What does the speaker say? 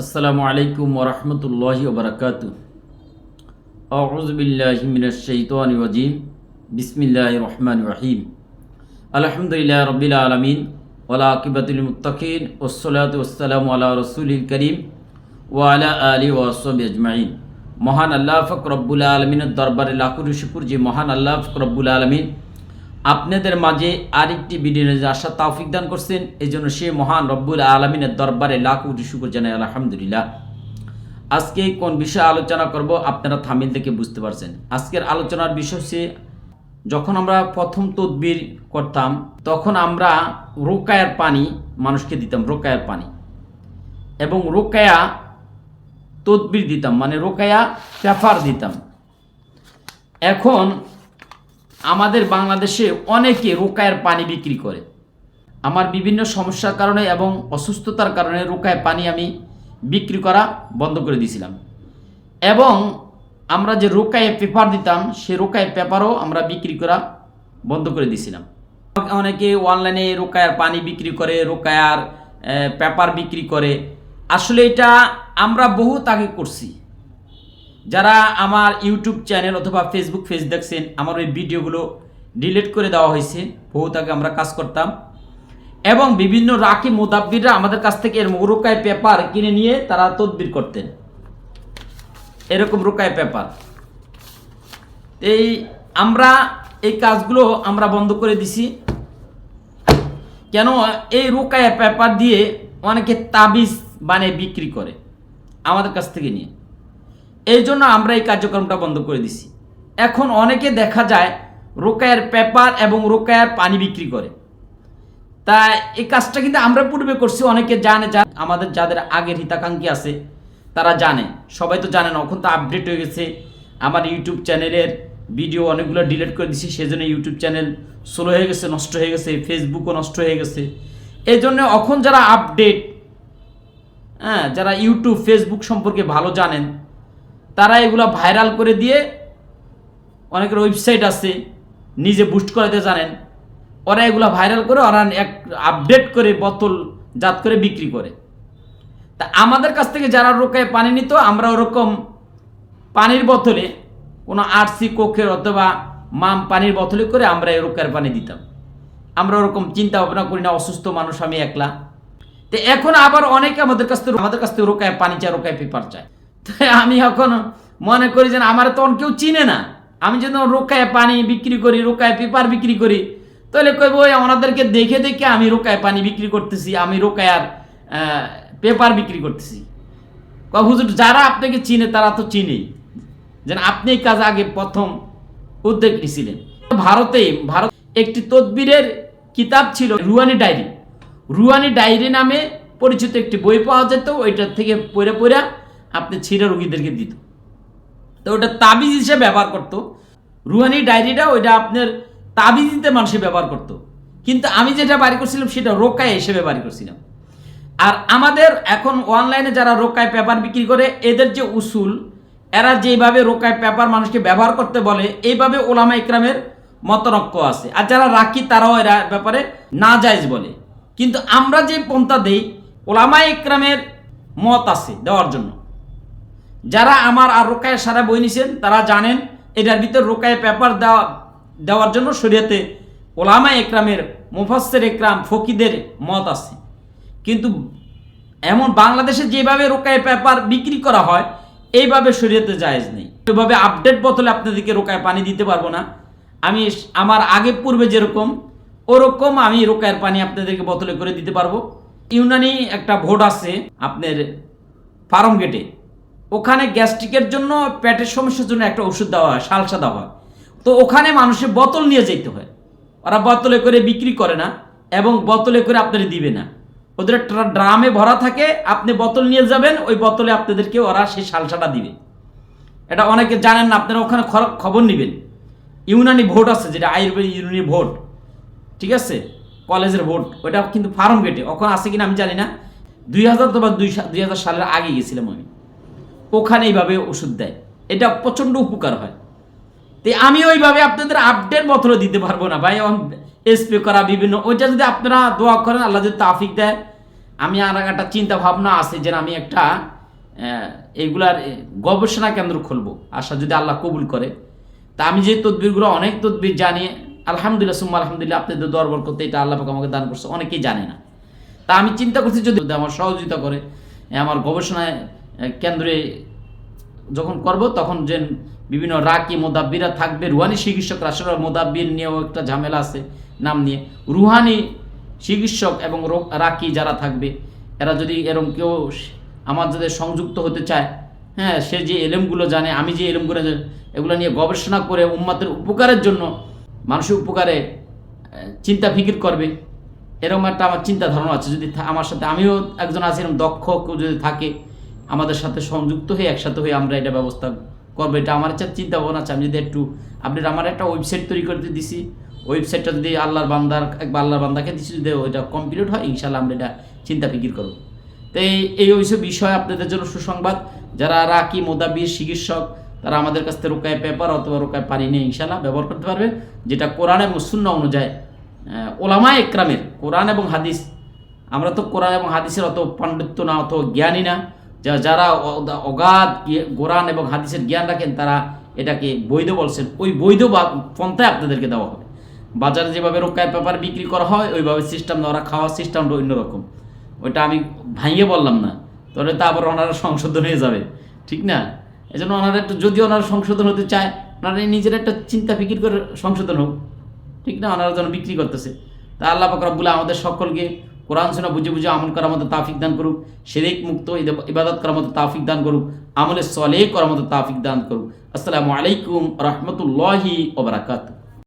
আসসালামু আলাইকুম ওরহমতুল্লাহি ওবরাকাত আউজবিল্লাহিমিনশাইতানিম বিসমিল্লাহ রহমান রহিম। আলহামদুলিল্লাহ রবিল আলমিন। ওলা আকিবাতুল মুত্তাকিন। ওসলাত ওসালাম আলা রসুলিল করিম। ওয়ালা আলী ওয়াসব আজমাইন। মহান আল্লাহ ফকরব্বুল আলমিনের দরবারে লাকুর শুকুর যে মহান আল্লাহ ফকরব্বুল আলমিন আপনাদের মাঝে আরেকটি ভিডিও আশা তাওফিক দান করছেন। এই জন্য সে মহান রব্বুল আলমিনের দরবারে লাখ কোটি শুকুর জানাই, আলহামদুলিল্লাহ। আজকে কোন বিষয়ে আলোচনা করব আপনারা থামিল থেকে বুঝতে পারছেন। আজকের আলোচনার বিষয় হচ্ছে, যখন আমরা প্রথম তদবির করতাম, তখন আমরা রোকায়ার পানি মানুষকে দিতাম, রোকায়ার পানি। এবং রোকায়া তদবির দিতাম মানে রোকায়া পেফার দিতাম। এখন আমাদের বাংলাদেশে অনেকে রোকায়ের পানি বিক্রি করে। আমার বিভিন্ন সমস্যার কারণে এবং অসুস্থতার কারণে রোকায় পানি আমি বিক্রি করা বন্ধ করে দিয়েছিলাম। এবং আমরা যে রোকায় পেপার দিতাম, সে রোকায় পেপারও আমরা বিক্রি করা বন্ধ করে দিয়েছিলাম। অনেকে অনলাইনে রোকায়ার পানি বিক্রি করে, রোকায়ার পেপার বিক্রি করে। আসলে এটা আমরা বহুত আগে করছি। যারা আমার ইউটিউব চ্যানেল অথবা ফেসবুক পেজ দেখছেন, আমার ওই ভিডিওগুলো ডিলিট করে দেওয়া হয়েছে। বহুত আগে আমরা কাজ করতাম। এবং বিভিন্ন রাকি মোদাব্বিররা আমাদের কাছ থেকে এর রোকায় পেপার কিনে নিয়ে তারা তদবির করতেন। এরকম রোকায় পেপার। এই আমরা এই কাজগুলো আমরা বন্ধ করে দিছি। কেন? এই রোকায় পেপার দিয়ে অনেকে তাবিজ বানিয়ে বিক্রি করে আমাদের কাছ থেকে নিয়ে। এই জন্য আমরা এই কার্যক্রমটা বন্ধ করে দিছি। এখন অনেকে দেখা যায় রোকায়ের পেপার এবং রোকায়ের পানি বিক্রি করে। তা এই কাজটা কিন্তু আমরা পূর্বে করছি, অনেকে জানে যা আমাদের যাদের আগের হিতাকাঙ্ক্ষী আছে, তারা জানে। সবাই তো জানে না, এখন তো আপডেট হয়ে গেছে। আমার ইউটিউব চ্যানেলের ভিডিও অনেকগুলো ডিলিট করে দিছি, সেজন্য ইউটিউব চ্যানেল স্লো হয়ে গেছে, নষ্ট হয়ে গেছে ফেসবুকও নষ্ট হয়ে গেছে। এই জন্য এখন যারা আপডেট হ্যাঁ যারা ইউটিউব ফেসবুক সম্পর্কে ভালো জানেন তারা এগুলো ভাইরাল করে দিয়ে অনেকের ওয়েবসাইট আছে, নিজে বুস্ট করাতে জানেন। ওরা এগুলো ভাইরাল করে ওরা এক আপডেট করে বোতল জাত করে বিক্রি করে। তা আমাদের কাছ থেকে যারা রোকায় পানি নিত, আমরা ওরকম পানির বোতলে কোনো আরসি কোকের অথবা মাম পানির বোতলে করে আমরা এই রোকার পানি দিতাম। আমরা ওরকম চিন্তা ভাবনা করি না, অসুস্থ মানুষ আমি একলা। তো এখন আবার অনেকে আমাদের কাছ থেকে আমাদের কাছ থেকে রোকায় পানি চায় রোকায় পেপার চায়। তাই আমি এখন মনে করি যে আমার তখন কেউ চিনে না। আমি যেন রোকায় পানি বিক্রি করি, রোকায় পেপার বিক্রি করি। তাহলে কইব, ওই ওনাদেরকে দেখে দেখে আমি রোকায় পানি বিক্রি করতেছি, আমি রোকায়ার পেপার বিক্রি করতেছি। হুজুর, যারা আপনাকে চিনে, তারা তো চিনেই। যেন আপনি এই কাজ আগে প্রথম উদ্যোগ নিয়েছিলেন ভারতে, ভারত একটি তদবিরের কিতাব ছিল রুয়ানি ডায়েরি। রুয়ানি ডায়েরি নামে পরিচিত একটি বই পাওয়া যেত, ওইটার থেকে পড়ে পড়ে আপনি ছিঁড়ে রোগীদেরকে দিত। তো ওটা তাবিজ হিসেবে ব্যবহার করতো। রুহানি ডায়েরিটা ওইটা আপনার তাবিজ দিতে মানুষে ব্যবহার করতো। কিন্তু আমি যেটা বাড়ি করছিলাম সেটা রোকায় হিসেবে বাড়ি করছিলাম। আর আমাদের এখন অনলাইনে যারা রোকায় পেপার বিক্রি করে, এদের যে উসুল, এরা যেভাবে রোকায় পেপার মানুষকে ব্যবহার করতে বলে, এইভাবে ওলামা ইকরামের মতনক্য আছে। আর যারা রাখি তারাও এরা ব্যাপারে না যায়জ বলে। কিন্তু আমরা যে পন্থা দেই, ওলামা ইকরামের মত আছে দেওয়ার জন্য। যারা আমার আর রোকায় সারা বই নিছেন, তারা জানেন, এটার ভিতর রোকায় পেপার দেওয়া, দেওয়ার জন্য শরীয়তে ওলামা একরামের মুফাসের একরাম, ফকিদের মত আছে। কিন্তু এমন বাংলাদেশে যেভাবে রোকায় পেপার বিক্রি করা হয়, এইভাবে শরীয়তে জায়েজ নেই। এভাবে আপডেট বোতলে আপনাদেরকে রোকায় পানি দিতে পারব না। আমি আমার আগে পূর্বে যেরকম, ওরকম আমি রোকায়ের পানি আপনাদেরকে বোতলে করে দিতে পারব। ইউনানি একটা ভোট আছে আপনার ফার্ম গেটে ওখানে গ্যাস্ট্রিকের জন্য পেটের সমস্যার জন্য একটা ওষুধ দেওয়া হয়, সালসা দেওয়া হয়। তো ওখানে মানুষের বোতল নিয়ে যেতে হয়। ওরা বোতলে করে বিক্রি করে না এবং বোতলে করে আপনারা দিবে না। ওদের ড্রামে ভরা থাকে, আপনি বোতল নিয়ে যাবেন, ওই বোতলে আপনাদেরকে ওরা সেই সালসাটা দিবে। এটা অনেকে জানেন না, আপনারা ওখানে খবর নেবেন। ইউনানি ভোট আছে, যেটা আয়ুর্বেদ ইউনানি ভোট, ঠিক আছে? কলেজের ভোট ওইটা কিন্তু ফার্ম গেটে। ওখানে আছে কিনা আমি জানি না। দুই হাজার তো বা দুই দুই হাজার সালের আগে গেছিলাম আমি। ওখানে এইভাবে ওষুধ দেয়। এটা প্রচণ্ড উপকার হয়। তো আমি ওইভাবে আপনাদের আপডেট বোতলও দিতে পারব না ভাই। স্প্রে করা বিভিন্ন, ওইটা যদি আপনারা দোয়া করেন, আল্লাহ যদি তাফিক দেয়। আমি আর একটা চিন্তা ভাবনা আছে যে আমি একটা এইগুলার গবেষণা কেন্দ্র খুলবো। আশা যদি আল্লাহ কবুল করে। তা আমি যে তদবিরগুলো, অনেক তদবির জানি। আলহামদুলিল্লাহ, সুম্মা আলহামদুলিল্লাহ, আপনাদের দরবার করতে এটা আল্লাহ পাক আমাকে দান করছে। অনেকেই জানে না। তা আমি চিন্তা করছি যদি আমার সহযোগিতা করে আমার গবেষণায় কেন্দ্রে যখন করব, তখন যে বিভিন্ন রাকি মোদাব্বিরা থাকবে। রুহানি চিকিৎসকরা আসলে মোদাব্বির নিয়েও একটা ঝামেলা আছে নাম নিয়ে। রুহানি চিকিৎসক এবং রাকি যারা থাকবে, এরা যদি এরকম কেউ আমার যাদের সংযুক্ত হতে চায় হ্যাঁ সে যে এলেমগুলো জানে, আমি যে এলেমগুলো এগুলো নিয়ে গবেষণা করে উম্মাতের উপকারের জন্য, মানুষের উপকারে চিন্তা ফিকির করবে এরকম একটা আমার চিন্তা ধারণা আছে। যদি আমার সাথে আমিও একজন আছি এরকম দক্ষ কেউ যদি থাকে আমাদের সাথে সংযুক্ত হয়ে, একসাথে হয়ে আমরা এটা ব্যবস্থা করব। এটা আমার একটা চিন্তা ভাবনা আছে। আমি যদি একটু আপনি আমার একটা ওয়েবসাইট তৈরি করতে দিছি ওয়েবসাইটটা যদি আল্লাহর বান্দার, একবার আল্লাহর বান্দাকে দিছি, যদি ওইটা কমপ্লিট হয় ইনশাল্লাহ আমরা এটা চিন্তা ফিকির করব। তো এই এই ওইসব বিষয় আপনাদের জন্য সুসংবাদ। যারা রাকি মোদাবির চিকিৎসক, তারা আমাদের কাছ থেকে রোকায় পেপার অথবা রোকায় পানি নিয়ে ইনশাল্লাহ ব্যবহার করতে পারবেন যেটা কোরআন এবং শূন্য অনুযায়ী ওলামা একরামের কোরআন এবং হাদিস। আমরা তো কোরআন এবং হাদিসের অত পাণ্ডিত্য না, অত জ্ঞানী না। যারা অগাধ জ্ঞা- কোরআন এবং হাদিসের জ্ঞান রাখেন, তারা এটাকে বৈধ বলছেন। ওই বৈধ পন্থায় আপনাদেরকে দেওয়া হবে। বাজারে যেভাবে রোকায় পেপার বিক্রি করা হয়, ওইভাবে সিস্টেম ওরা খাওয়ার সিস্টেমটা অন্যরকম। ওইটা আমি ভাঙিয়ে বললাম না। তাহলে তা আবার ওনারা সংশোধন হয়ে যাবে। ঠিক না? এই জন্য ওনারা একটু যদি ওনারা সংশোধন হতে চায়, ওনারা নিজের একটা চিন্তা ফিকির করে সংশোধন হোক। ঠিক না? ওনারা যেন বিক্রি করতেছে। তা আল্লাহ রব্বুল আমাদের সকলকে কোরআন শোনা বুঝে বুঝে আমল করার মতো তাফিক দান করুক, শেরেক মুক্ত ইবাদত করার মতো তাফিক দান করুক, আমলে সলেহ করার মতো তাফিক দান করুক। আসসালামু আলাইকুম রহমতুল্লাহি ওবরাকাতুহ